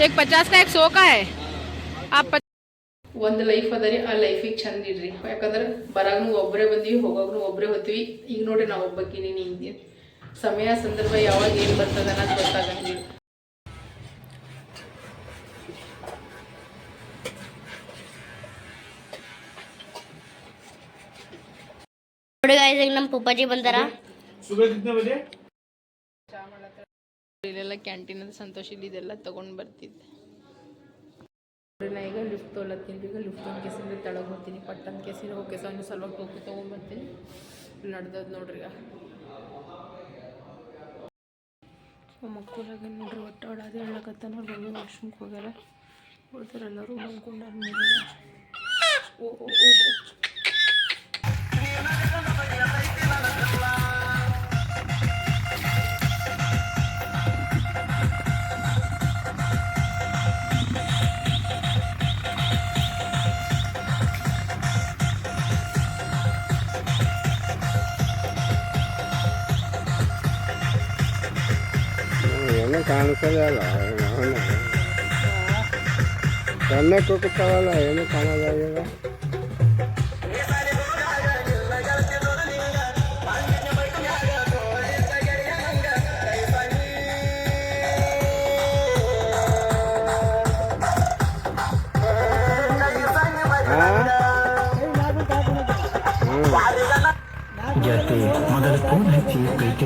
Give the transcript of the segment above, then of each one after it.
एक पचास का एक सौ का है आप ಒಂದು ಲೈಫ್ ಅದ ರೀ ಆ ಲೈಫಿಗೆ ಚಂದ ಇಡ್ರಿ ಯಾಕಂದ್ರೆ ಬರಾಗ್ನು ಒಬ್ಬರೇ ಬಂದೀವಿ ಹೋಗಾಗ್ನು ಒಬ್ಬರೇ ಹೋಗ್ತೀವಿ ಈಗ ನೋಡ್ರಿ ನಾವು ಒಬ್ಬಕ್ಕಿನಿ ಹಿಂಗೆ ಸಮಯ ಸಂದರ್ಭ ಯಾವಾಗ ಏನು ಬರ್ತದ ಅನ್ನೋದು ಗೊತ್ತಾಗಂಗಿಲ್ಲ ನೋಡಿ guys, ಈಗ ನಮ್ಮ ಪಪ್ಪಾಜಿ ಬಂದಾರ ಇಲ್ಲೆಲ್ಲ ಕ್ಯಾಂಟೀನ್ ಅಂತ ಸಂತೋಷ ಇಲ್ಲಿ ಇದೆಲ್ಲ ತೊಗೊಂಡು ಬರ್ತಿದ್ದೆ. ಈಗ ಲಿಫ್ಟ್ ತೊಗೊಳತ್ತೀನಿ ಈಗ ಲಿಫ್ಟ್ ಒಂದು ಕೆಸಿಂದ ತಳಗೆ ಹೋಗ್ತೀನಿ ಪಟ್ಟಂತ ಕೆಸಿನ ಹೋಗಿ, ಕೆಸ ಸ್ವಲ್ಪ ಟೋಪಿ ತೊಗೊಂಡ್ಬರ್ತೀನಿ ನಡ್ದದ್ ನೋಡ್ರಿ ಮಕ್ಕಳಾಗ ನೋಡ್ರಿ ಒಟ್ಟಾಡೋದು ಹೊಡಾದಿ ಹೇಳಕತ್ತ ನೋಡ್ರಿ ಒಂದು ವಾಶ್ರೂಮ್ಗೆ ಹೋಗ್ಯಾರ. ಹೋಗ್ತಾರೆ ಮಲ್ಕೊಂಡಾರ ನೋಡ್ರಿ. ಓ ಓ ಓ. ಓ. ಏನೂ ಅವನ ಸಣ್ಣ ಕೂಗ್ತಾವಲ್ಲ ಏನು ಈಗ ಜೊತೆ ಮೊದಲು ಫೋನ್ ಹಚ್ಚಿ ಪ್ರೀತಿ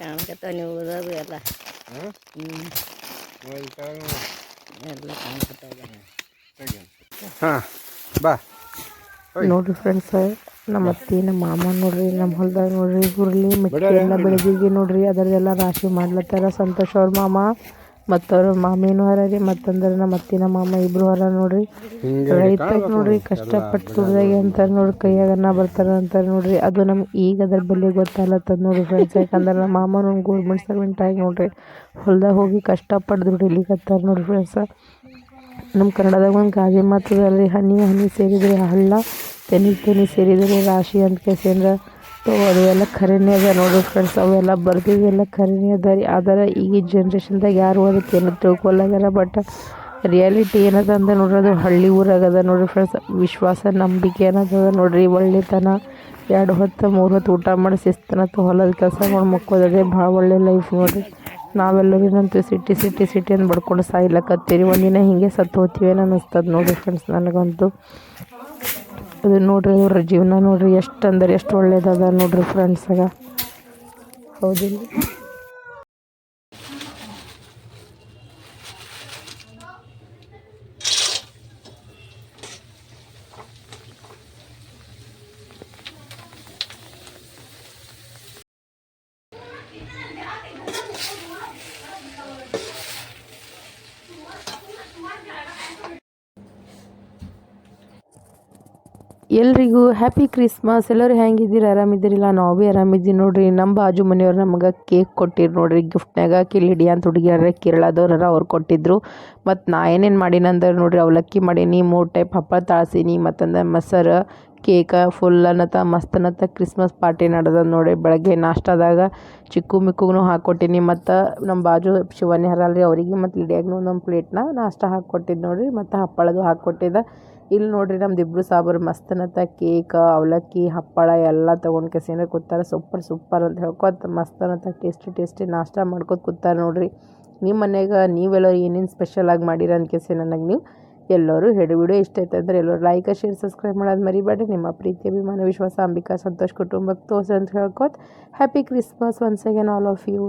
ಕಾಣ್ಕತ್ತ ನೀವು ಓದೋದು ಎಲ್ಲ. ಬಾ. ನೋಡ್ರಿ ಫ್ರೆಂಡ್ಸ್ ನಮ್ಮ ಅತ್ತಿ ನಮ್ಮ ಮಾಮ ನೋಡ್ರಿ ನಮ್ಮ ಹೊಲ್ದಾಗ ನೋಡ್ರಿ ಹುರುಳಿ ಮೆಕ್ಕೆ ಎಲ್ಲ ಬೆಳೆದಿದ್ವಿ ನೋಡ್ರಿ ಅದರದೆಲ್ಲ ರಾಶಿ ಮಾಡ್ಲತ್ತಾರ ಸಂತೋಷ್ ಅವ್ರ ಮಾಮ. ಮತ್ತು ಅವ್ರ ಮಾಮಿನೂ ಹರ ರೀ ಮತ್ತಂದ್ರೆ ನಮ್ಮ ಅತ್ತಿನ ಮಾಮ ಇಬ್ರು ಹರ ನೋಡ್ರಿ. ರೈತ ನೋಡ್ರಿ ಕಷ್ಟಪಟ್ಟು ದುಡ್ದಾಗೆ ಅಂತಾರೆ ನೋಡ್ರಿ ಕೈಯಾಗನ್ನ ಬರ್ತಾರೆ ಅಂತಾರೆ ನೋಡ್ರಿ. ಅದು ನಮ್ಗೆ ಈಗ ಅದ್ರ ಬೆಲೆ ಗೊತ್ತಾಗ್ಲತ್ತದ ನೋಡ್ರಿ ಫ್ರೆಂಡ್ಸ್ ಯಾಕಂದ್ರೆ ನಮ್ಮ ಮಾಮ ಒಂದು ಗೌರ್ಮೆಂಟ್ ಸರ್ವೆಂಟ್ ಆಗಿ ನೋಡ್ರಿ. ಹೊಲ್ದಾಗ ಹೋಗಿ ಕಷ್ಟಪಟ್ಟು ದುಡಿಲಿಕತ್ತಾರ ನೋಡ್ರಿ ಫ್ರೆಂಡ್ಸ್ ನಮ್ಮ ಕನ್ನಡದಾಗ ಒಂದು ಗಾದೆ ರೀ ಹನಿ ಹನಿ ಸೇರಿದ್ರೆ ಹಳ್ಳ ತೆನಿ ತೆನಿ ಸೇರಿದರೆ ರಾಶಿ ಅಂತ ಕೇಸಂದ್ರೆ ಸೊ ಅದು ಎಲ್ಲ ಖರೇನೇ ಅದ ನೋಡ್ರಿ ಫ್ರೆಂಡ್ಸ್ ಅವೆಲ್ಲ ಬರ್ದಿದ್ದೆಲ್ಲ ಖರೇನೇ ಅದ ರೀ. ಆದರೆ ಈಗಿನ ಜನ್ರೇಷನ್ದಾಗ ಯಾರು ಅದಕ್ಕೆ ಏನು ಬಟ್ ರಿಯಾಲಿಟಿ ಏನದ ಅಂದ್ರೆ ನೋಡ್ರಿ, ಅದು ಹಳ್ಳಿ ಊರಾಗದ ನೋಡ್ರಿ ಫ್ರೆಂಡ್ಸ್ ವಿಶ್ವಾಸ, ನಂಬಿಕೆ ಏನದ ನೋಡ್ರಿ, ಒಳ್ಳೆತನ, ಎರಡು ಹೊತ್ತು, ಮೂರು ಹೊತ್ತು ಊಟ ಮಾಡಿ ಶಿಸ್ತನತ್ತು ಹೊಲದ ಕೆಲಸ ಮಾಡಿ ಮಕ್ಕೋದ್ರೆ ಭಾಳ ಒಳ್ಳೆ ಲೈಫ್ ನೋಡ್ರಿ. ನಾವೆಲ್ಲರೂ ಸಿಟಿ ಸಿಟಿ ಸಿಟಿ ಅಂತ ಬಡ್ಕೊಂಡು ಸಾಯ್ಲಕತ್ತೀರಿ. ಒಂದಿನ ಹಿಂಗೆ ಸತ್ತು ಹೋಗ್ತೀವೇನೋ ಅನ್ನಿಸ್ತದೆ ನೋಡಿ ಫ್ರೆಂಡ್ಸ್ ನನಗಂತೂ. ಅದು ನೋಡ್ರಿ ಅವ್ರ ಜೀವನ ನೋಡ್ರಿ ಎಷ್ಟು ಅಂದ್ರೆ ಎಷ್ಟು ಒಳ್ಳೇದದ ನೋಡ್ರಿ ಫ್ರೆಂಡ್ಸಾಗ ಹೌದಿಲ್ಲ ಎಲ್ರಿಗೂ ಹ್ಯಾಪಿ ಕ್ರಿಸ್ಮಸ್ ಎಲ್ಲರೂ ಹೆಂಗಿದ್ದೀರಿ? ಆರಾಮಿದ್ದೀರಿಲ್ಲ? ನಾವು ಭೀ ಆರಾಮಿದ್ದೀವಿ ನೋಡ್ರಿ. ನಮ್ಮ ಬಾಜು ಮನೆಯವ್ರು ನಮಗೆ ಕೇಕ್ ಕೊಟ್ಟಿರು ನೋಡ್ರಿ. ಗಿಫ್ಟ್ನಾಗ ಕಿಲಿಡಿ ಅಂತ ಹುಡುಗಿಯರ ಕೇರಳದವ್ರ ಅವ್ರು ಕೊಟ್ಟಿದ್ರು. ಮತ್ತು ನಾ ಏನೇನು ಮಾಡೀನಂದ್ರೆ ನೋಡ್ರಿ, ಅವಲಕ್ಕಿ ಮಾಡೀನಿ ಮೂರು ಟೈಪ್ ಹಪ್ಪಳ ತಾಳ್ಸೀನಿ, ಮತ್ತಂದ್ರೆ ಮೊಸರು ಕೇಕ ಫುಲ್ ಅನ್ನತ ಮಸ್ತ್ ಅನ್ನತ್ತ ಕ್ರಿಸ್ಮಸ್ ಪಾರ್ಟಿ ನಡೆದ ನೋಡಿ. ಬೆಳಗ್ಗೆ ನಾಷ್ಟಾದಾಗ ಚಿಕ್ಕು ಮಿಕ್ಕುಗೂ ಹಾಕ್ಕೊಟ್ಟಿನಿ ಮತ್ತು ನಮ್ಮ ಬಾಜು ಶಿವನ್ಯ ಹರಲ್ರಿ ಅವರಿಗೆ ಮತ್ತು ಲಿಡಿಯಾಗ್ನು ನಮ್ಮ ಪ್ಲೇಟ್ನ ನಾಷ್ಟ ಹಾಕ್ಕೊಟ್ಟಿದ್ದು ನೋಡಿರಿ ಮತ್ತು ಹಪ್ಪಳದು ಹಾಕ್ಕೊಟ್ಟಿದ್ದೆ ಇಲ್ಲಿ ನೋಡ್ರಿ ನಮ್ದು ಇಬ್ರು ಸಾಬರು ಮಸ್ತನತ್ತ ಕೇಕ್, ಅವಲಕ್ಕಿ, ಹಪ್ಪಳ ಎಲ್ಲ ತೊಗೊಂಡು ಕೆಸಿನ ಕೂತಾರೆ. ಸೂಪರ್ ಸೂಪರ್ ಅಂತ ಹೇಳ್ಕೊತ ಮಸ್ತನತ್ತ ಟೇಸ್ಟಿ ಟೇಸ್ಟಿ ನಾಷ್ಟ ಮಾಡ್ಕೊತ ಕೂತಾರೆ ನೋಡ್ರಿ. ನಿಮ್ಮ ಮನೆಗೆ ನೀವೆಲ್ಲ ಏನೇನು ಸ್ಪೆಷಲಾಗಿ ಮಾಡಿರ ಅಂತ ನನಗೆ ನೀವು. ಎಲ್ಲರೂ ವಿಡಿಯೋ ಇಷ್ಟ ಅಂದರೆ ಎಲ್ಲರೂ ಲೈಕ್ ಶೇರ್ ಸಬ್ಸ್ಕ್ರೈಬ್ ಮಾಡೋದು ಮರಿಬೇಡಿ ನಿಮ್ಮ ಪ್ರೀತಿ, ಅಭಿಮಾನ, ವಿಶ್ವಾಸ, ಅಂಬಿಕಾ, ಸಂತೋಷ್ ಕುಟುಂಬಕ್ಕೆ ತೋರ್ಸಿ ಅಂತ ಹೇಳ್ಕೊತ. Happy Christmas once again all of you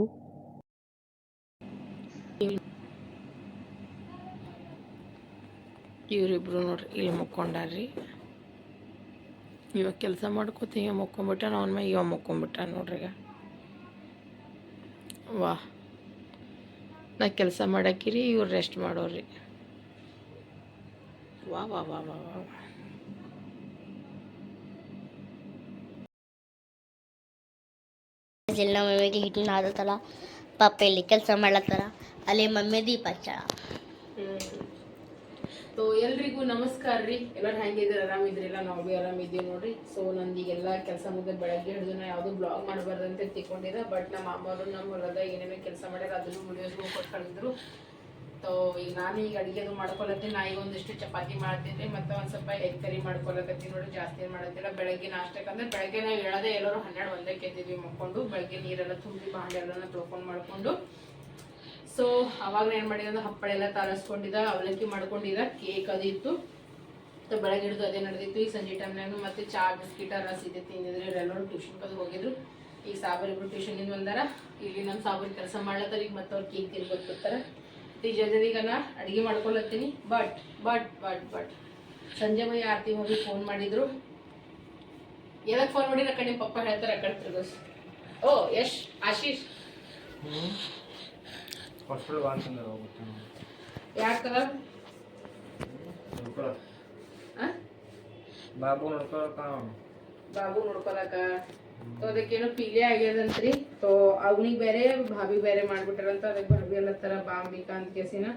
ಇವರಿಬ್ರು ನೋಡ್ರಿ, ಇಲ್ಲಿ ಮುಕ್ಕೊಂಡಾರ್ರಿ. ಇವಾಗ ಕೆಲಸ ಮಾಡ್ಕೋತ ಹಿಂಗೆ ಮುಕ್ಕೊಂಬಿಟ್ಟ ಅವನ ಮ್ಯಾಗ ಇವಾಗ ಮುಕ್ಕೊಂಬಿಟ್ಟ ನೋಡ್ರಿ ಈಗ. ವಾಹ್. ನಾ ಕೆಲಸ ಮಾಡಾಕಿರಿ, ಇವ್ರು ರೆಸ್ಟ್ ಮಾಡೋರಿ ವಾ ವಾ ವಾ ವಾ ವಾ ಎಲ್ಲ ಇಲ್ಲಿ ನಮ್ಮ ಮಮ್ಮಿಗೆ ಹಿಟ್ಟಿನ ಆದತ್ತಲ್ಲ ಪಾಪ ಇಲ್ಲಿ ಕೆಲಸ ಮಾಡ್ಲತ್ತಾರ. ಅಲ್ಲಿ ಮಮ್ಮಿ ದೀಪ ಹಚ್ಚಾಳ. ಸೊ ಎಲ್ರಿಗೂ ನಮಸ್ಕಾರ ರೀ. ಎಲ್ಲರೂ ಹೆಂಗಿದ್ರೆ ಆರಾಮಿದ್ರಿಲ್ಲ ನಾವು ಭೀ ಆರಾಮಿದ್ದೀವಿ ನೋಡ್ರಿ. ಸೊ ನಂದೀಗೆಲ್ಲ ಕೆಲಸ ಮುಗಿದ ಬೆಳಗ್ಗೆ ಹಿಡಿದು ನಾ ಯಾವುದೂ ಬ್ಲಾಗ್ ಮಾಡಬಾರ್ದಂತ ತಿಳ್ಕೊಂಡಿದ್ದೆ. ಬಟ್ ನಮ್ಮ ಅಮ್ಮವರು ನಮ್ಮ ಹೊಲದಾಗ ಏನೇನೋ ಕೆಲಸ ಮಾಡ್ಯಾರ ಅದನ್ನು ವಿಡಿಯೋಸ್ಗೂ ಕೊಟ್ಟು ಕಳಿದ್ರು ಸೊ ಈಗ ನಾನು ಈಗ ಅಡುಗೆದು ಮಾಡ್ಕೊಳತ್ತೀನಿ ನಾ ಈಗ ಒಂದಿಷ್ಟು ಚಪಾತಿ ಮಾಡ್ತೀನಿ, ಮತ್ತೆ ಒಂದು ಸ್ವಲ್ಪ ಎಗ್ ಕರಿ ಮಾಡ್ಕೊಳಕತ್ತೀನಿ ನೋಡಿ, ಜಾಸ್ತಿ ಮಾಡತ್ತಿಲ್ಲ ಬೆಳಗ್ಗೆ ನಾಷ್ಟಕ್ಕಂದ್ರೆ ಬೆಳಗ್ಗೆ ನಾವು ಹೇಳೋದೇ ಎಲ್ಲರೂ ಹನ್ನೆರಡು ಒಂದಕ್ಕೆ ಎದ್ದಿದ್ವಿ ಮಕ್ಕೊಂಡು ಬೆಳಗ್ಗೆ ನೀರೆಲ್ಲ ತುಂಬಿ ಬಾಂಡೆ ಎಲ್ಲನ ತೊಳ್ಕೊಂಡು ಮಾಡ್ಕೊಂಡು. ಸೊ ಅವಾಗ ಏನು ಮಾಡಿದ ಅಂದ್ರೆ ಹಪ್ಪಳ ಎಲ್ಲ ತರಿಸ್ಕೊಂಡಿದ್ದ, ಅವಲಕ್ಕಿ ಮಾಡ್ಕೊಂಡಿದ್ದ ಕೇಕ್ ಅದು ಇತ್ತು. ಸೊ ಬೆಳಗ್ಗೆ ಹಿಡಿದು ಅದೇ ನಡೆದಿತ್ತು. ಈ ಸಂಜೆ ಟೈಮ್ನಾಗ ಮತ್ತೆ ಚಾ, ಬಿಸ್ಕಿಟ, ರಸ್ ಇದೆ ತಿಂದಿದ್ರು. ಎಲ್ಲರೂ ಟ್ಯೂಷನ್ ಕದು ಹೋಗಿದ್ರು. ಈಗ ಸಾಬರ್ ಟ್ಯೂಷನ್ ಟ್ಯೂಷನಿಂದ ಬಂದಾರ. ಇಲ್ಲಿ ನಮ್ಮ ಸಾಬರ್ ಕೆಲಸ ಮಾಡ್ಲತ್ತಾರ, ಈಗ ಮತ್ತೆ ಅವ್ರು ಕೇಕ್ ತಿನ್ಬೇಕು ಈ ಜೊತೆಗೆ ನಾ ಅಡುಗೆ ಮಾಡ್ಕೊಳತ್ತೀನಿ. ಬಟ್ ಬಟ್ ಬಟ್ ಬಟ್ ಸಂಜೆ ಮೈ ಆರತಿ ಹೋಗಿ ಫೋನ್ ಮಾಡಿದ್ರು. ಎದಕ್ಕೆ ಫೋನ್ ಮಾಡಿ ಕಡೆ ಪಪ್ಪ ಹೇಳ್ತಾರೆ ಕಡೆ ತಿರ್ಗೋಸ್ ಓ ಯಶ್ ಆಶೀಶ್. ಆ? ಬಾಬು ನೋಡ್ಕೊಳಕ ಬಾಬು ನೋಡ್ಕೊಳಕ. ಸೊ ಅದಕ್ಕೇನೋ ಪೀಲೆ ಆಗ್ಯದಂತ್ರಿ. ಸೊ ಅವನಿಗೆ ಬೇರೆ ಭಾಬಿ ಬೇರೆ ಮಾಡ್ಬಿಟ್ಟಾರಂತ ಅದಕ್ಕೆ ಭಾಬಿ ಅಲ್ಲತ್ತಾರ ಬಾಂಬಿಕಾ ಅಂತ ಕೇಸಿನ.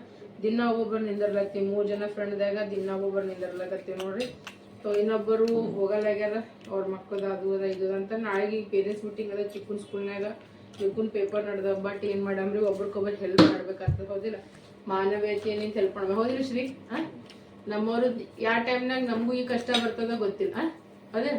ದಿನ ಒಬ್ಬೊಬ್ಬರು ನಿಂದಿರ್ಲತ್ತಿ, ಮೂರು ಜನ ಫ್ರೆಂಡ್ದಾಗ ದಿನ ಒಬ್ಬೊಬ್ರು ನಿಂದಿರ್ಲಕತ್ತೀವಿ ನೋಡ್ರಿ. ಸೊ ಇನ್ನೊಬ್ಬರು ಹೋಗಲ್ಲಾಗ್ಯಾರ ಅವ್ರ ಮಕ್ಕಳದ ಅದು ಅದ ಇದು ಅಂತ ನಾಳೆಗೆ ಪೇರೆಂಟ್ಸ್ ಮೀಟಿಂಗ್ ಅದ ಚಿಕ್ಕನ್ ಸ್ಕೂಲ್ನಾಗ ಚಿಕ್ಕನ್ ಪೇಪರ್ ನಡೆದ ಬಟ್ ಏನ್ ಮಾಡಮ್ರಿ ಒಬ್ರಿಗೊಬ್ರು ಹೆಲ್ಪ್ ಮಾಡ್ಬೇಕಾಗ್ತದೆ ಹೌದಿಲ್ಲ. ಮಾನವೀಯತೆಯಿಂದ ಹೆಲ್ಪ್ ಮಾಡ್ಬೇಕು. ಹೌದಿಲ್ಲ ಶ್ರೀ? ಹಾಂ ನಮ್ಮವರು ಯಾವ ಟೈಮ್ನಾಗ ನಮಗೂ ಈ ಕಷ್ಟ ಬರ್ತದ ಗೊತ್ತಿಲ್ಲ. ಹಾಂ ಅದೇ